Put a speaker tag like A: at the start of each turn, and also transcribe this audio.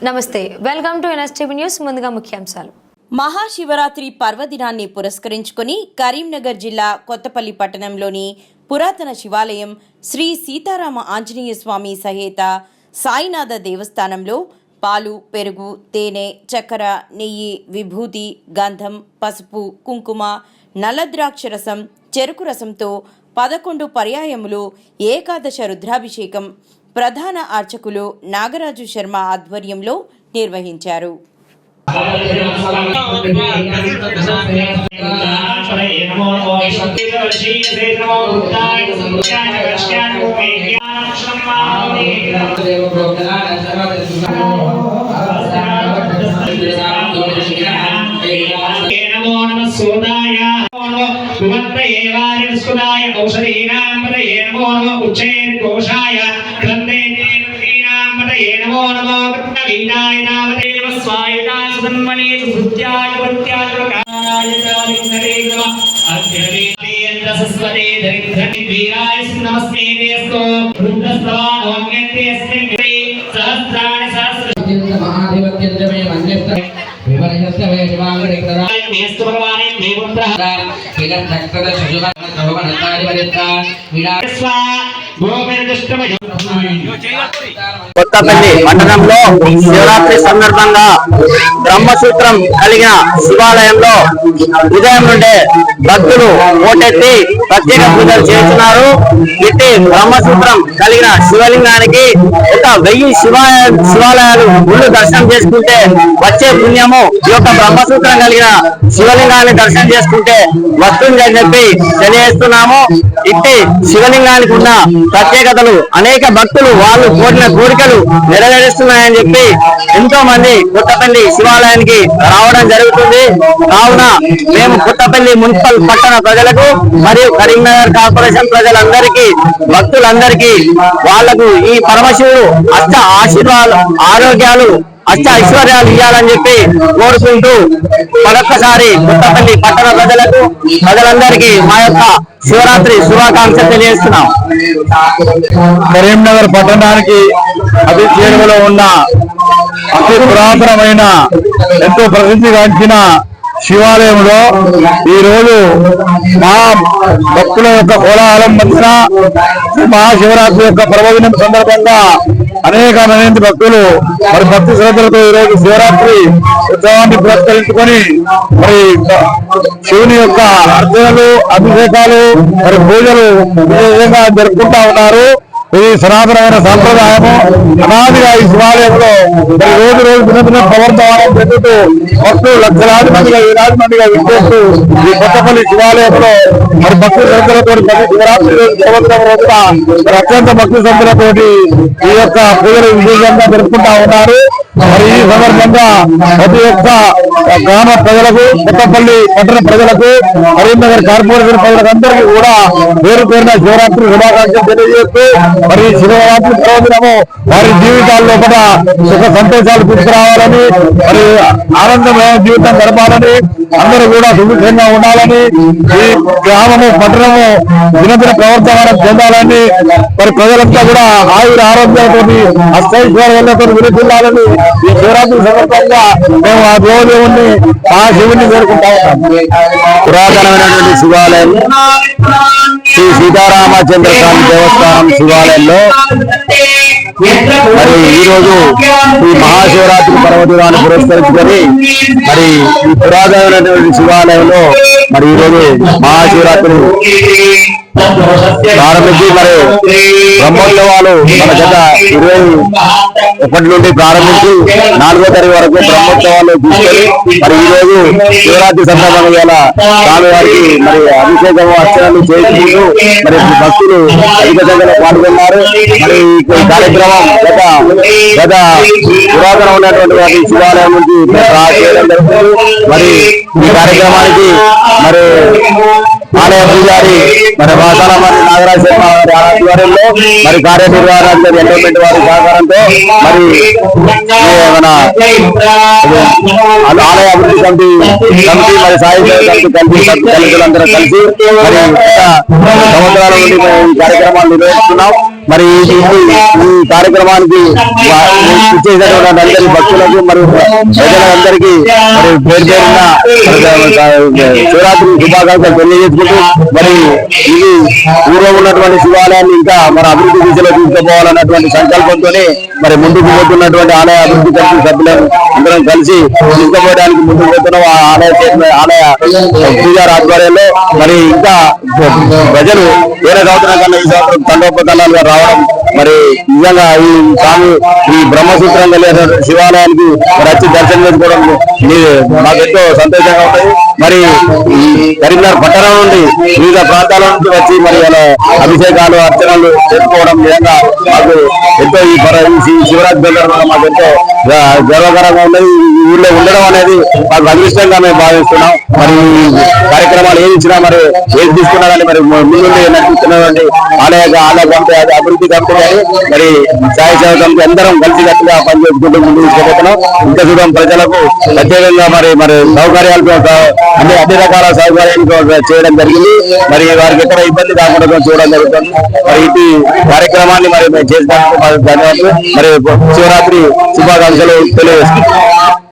A: నమస్తే welcome to NSTV news ముందుగా ముఖ్యాంశాలు.
B: మహాశివరాత్రి పర్వదినాన్ని పురస్కరించుకొని కరీంనగర్ జిల్లా కొత్తపల్లి పట్టణంలోని పురాతన శివాలయం శ్రీ సీతారామ ఆంజనేయ స్వామి సహేత సాయినాథ దేవస్థానంలో పాలు పెరుగు తేనె చక్కెర నెయ్యి విభూతి గంధం పసుపు కుంకుమ నల్లద్రాక్ష రసం చెరుకు రసంతో పదకొండు పర్యాయములు ఏకాదశ రుద్రాభిషేకం ప్రధాన అర్చకులు నాగరాజు శర్మ ఆధ్వర్యంలో నిర్వహించారు.
C: నమో నమ సోదాయ ദേവാനുസ്കൃതായ ഔഷധീനാം പതയേ നമോ നമ ഉച്ചേർഘോഷായ ഗ്രന്ഥേ ദേവീനാം പതയേ നമോ നമോ കൃത്ണവീനായ നാമദേവ സ്വായുതാ സുസന്മണി സുത്യായ പ്രത്യായ പ്രകാരായ നമ. സസ്വദേ ദരിദ്രമി വീരായ
D: നമസ്തേ ദേസ്തോ വൃദ്ധസ്തവാനോന്യത്തെ അസ്മൈ സഹസ്രാണി സഹസ്ര
C: മഹാധിപത്യന്റെ മേ മന്യസ്ത
D: വിപര്യസ്ത വേ ശിവാംഗരേ കൃതായ മേസ്തു ഭഗവാൻ
E: కొత్తపల్లి మండలంలో శివరాత్రి సందర్భంగా బ్రహ్మసూత్రం కలిగిన శివాలయంలో ఉదయం నుండే భక్తులు ఓటెత్తి ప్రత్యేక పూజలు చేస్తున్నారు. ఇట్టి బ్రహ్మసూత్రం కలిగిన శివలింగానికి ఒక వెయ్యి శివాలయ శివాలయాలు గుళ్ళు దర్శనం చేసుకుంటే వచ్చే పుణ్యము ఈ యొక్క బ్రహ్మసూత్రం కలిగిన శివలింగాన్ని దర్శనం చేసుకుంటే వస్తుంది అని చెప్పి తెలియజేస్తున్నాము. ఇట్టి శివలింగానికి ఉన్న ప్రత్యేకతలు అనేక భక్తులు వాళ్ళు కోరిన కోరికలు నెరవేరుస్తున్నాయని చెప్పి ఎంతో మంది కొత్తపల్లి శివాలయానికి రావడం జరుగుతుంది. కావున మేము కొత్తపల్లి మున్సిపల్ పట్టణ ప్రజలకు మరియు కరీంనగర్ కార్పొరేషన్ ప్రజలందరికీ భక్తులందరికీ వాళ్ళకు ఈ పరమశివుడు అష్ట ఆశీర్వాదాలు ఆరోగ్యాలు అష్ట ఐశ్వర్యాలు ఇవ్వాలని చెప్పి కోరుకుంటూ మరొక్కసారి కొత్తపల్లి పట్టణ ప్రజలకు ప్రజలందరికీ మా యొక్క శివరాత్రి శుభాకాంక్షలు తెలియజేస్తున్నాం.
F: కరీంనగర్ పట్టణానికి అతి చేరువలో ఉన్న అతి పురాతనమైన ఎంతో ప్రసిద్ధిగాంచిన శివాలయంలో ఈ రోజు మా భక్తుల యొక్క కోలాహలం మధ్యన మహాశివరాత్రి యొక్క పర్వదినం సందర్భంగా అనేక మంది భక్తులు మరి భక్తి శ్రద్ధలతో ఈ రోజు శివరాత్రి ఉత్సవాన్ని పురస్కరించుకొని మరి శివుని యొక్క అర్చనలు అభిషేకాలు మరి పూజలు విశేషంగా జరుపుకుంటా ఉన్నారు. ఇది సనాతనమైన సంప్రదాయము. అనాదిగా ఈ శివాలయంలో మరి రోజు రోజు దిన దిన ప్రవర్తమానం పెరుగుతూ భక్తులు లక్షలాది మందిగా వేలాది మందిగా విచ్చేస్తూ ఈ కొత్తపల్లి శివాలయంలో మరి భక్తుల సంఖ్యలతో ప్రతి శివరాత్రి రోజు సంవత్సరం రోజున మరి అత్యంత భక్తి సంఖ్యలతోటి ఈ యొక్క పూజలు విశేషంగా జరుపుకుంటా ఉన్నారు. మరి ఈ సందర్భంగా ప్రతి ఒక్క గ్రామ ప్రజలకు కొత్తపల్లి పట్టణ ప్రజలకు కరీంనగర్ కార్పొరేషన్ ప్రజలకు అందరికీ కూడా పేరు పేరున శివరాత్రి శుభాకాంక్షలు తెలియజేస్తూ మరి శివరాత్రి పర్వదినము వారి జీవితాల్లో కూడా సుఖ సంతోషాలు తీసుకురావాలని మరి ఆనందమైన జీవితం గడపాలని అందరూ కూడా సుభిక్షంగా ఉండాలని ఈ గ్రామము పట్టణము దినదిన ప్రవర్తమానం చెందాలని మరి ప్రజలంతా కూడా ఆయుర ఆరోగ్యాలతో అష్టైశ్వర్యాలతో విరుద్ధిల్లాలని ఈ శివరాత్రి సందర్భంగా మేము ఆ దేవదేవుణ్ణి ఆ శివుని వేడుకుంటా ఉంటాం
E: పురాతనమైనటువంటి శివాలయం శ్రీ సీతారామచంద్ర స్వామి దేవస్థానం శివాలయంలో. మరి ఈ రోజు ఈ మహాశివరాత్రి పర్వదినాన్ని పురస్కరించుకొని మరి ఈ పురాతనమైనటువంటి శివాలయంలో మరి ఈ రోజు మహాశివరాత్రి ప్రారంభించి మరి బ్రహ్మోత్సవాలు మన గత ఇరవై ఒకటి నుండి ప్రారంభించి నాలుగో తారీఖు వరకు బ్రహ్మోత్సవాలు తీసుకొని మరి ఈ రోజు శివరాత్రి సందర్భంగా స్వామివారికి మరి అభిషేకం అర్చనలు చేసుకుంటూ మరి భక్తులు అధిక సంఖ్యలో పాల్గొన్నారు. మరి ఈ కార్యక్రమం గత గత పురాతన ఉన్నటువంటి వాటి శివాలయం నుంచి చేయడం జరుగుతుంది. మరి ఈ కార్యక్రమానికి మరి ఆలయ పూజారి మరి వాసాల మరి నాగరాజ శర్మ వారి ఆధ్వర్యంలో మరి కార్యనిర్వహణ ఎండోమెంట్ వారి సహకారంతో మరి మన ఆలయ అభివృద్ధి కమిటీ కమిటీ మరి సాయి కమిటీ కలిసి కలిసి మరి సంవత్సరాల నుండి మేము ఈ కార్యక్రమాలు నిర్వహిస్తున్నాం. మరి ఈ కార్యక్రమానికి ఇచ్చేసినటువంటి అందరి భక్తులకు మరియు ప్రజలందరికీ మరి పేరు పేరున శివరాత్రి శుభాకాంక్షలు తెలియజేసుకుంటూ మరి ఇది పూర్వం ఉన్నటువంటి శివాలయాన్ని ఇంకా మరి అభివృద్ధి దిశలో తీసుకుపోవాలన్నటువంటి సంకల్పంతో మరి ముందుకు పోతున్నటువంటి ఆలయ అభివృద్ధి కమిటీ సభ్యులను అందరం కలిసి తీసుకుపోవడానికి ముందుకు పోతున్నాం ఆ ఆలయ ఆలయ పూజారి ఆధ్వర్యంలో మరి ఇంకా ప్రజలు వేరే సంవత్సరం కన్నా ఈ సంవత్సరం తండ్రి రావాలి రావడం మరి నిజంగా ఈ స్వామి ఈ బ్రహ్మసూత్రం కలిగిన శివాలయానికి మరి వచ్చి దర్శనం చేసుకోవడం ఇది మాకు ఎంతో సంతోషంగా ఉంటుంది. మరి ఈ కరీంనగర్ పట్టణం నుండి వివిధ ప్రాంతాల నుంచి వచ్చి మరి అలా అభిషేకాలు అర్చనలు చేసుకోవడం నిజంగా మాకు ఎంతో ఈ శివరాత్రి సందర్భంగా మాకు ఎంతో గర్వకరంగా ఉన్నది. ఈ ఊళ్ళో ఉండడం అనేది మాకు అదృష్టంగా మేము భావిస్తున్నాం. మరి కార్యక్రమాలు ఏది ఇచ్చినా మరి ఏది తీసుకున్నా కానీ మరి ముందు నడిపిస్తున్నటువంటి ఆలయ ఆలయ కంపెనీ అది అభివృద్ధి కంపెనీ మరి సాయి సేవ కంపెనీ అందరం కలిసి కట్టుగా పనిచేసుకుంటూ ముందుకు తీసుకుపోతున్నాం ఇంత దూరం ప్రజలకు ప్రత్యేకంగా మరి మరి సౌకర్యాలతో అన్ని అన్ని రకాల సౌకర్యాలు చేయడం జరిగింది. మరి వారికి ఎక్కడ ఇబ్బంది కాకుండా చూడడం జరుగుతుంది. మరి ఇది కార్యక్రమాన్ని మరి మేము చేసినందుకు ధన్యవాదాలు. మరి శివరాత్రి శుభాకాంక్షలు తెలియజేస్తున్నాం.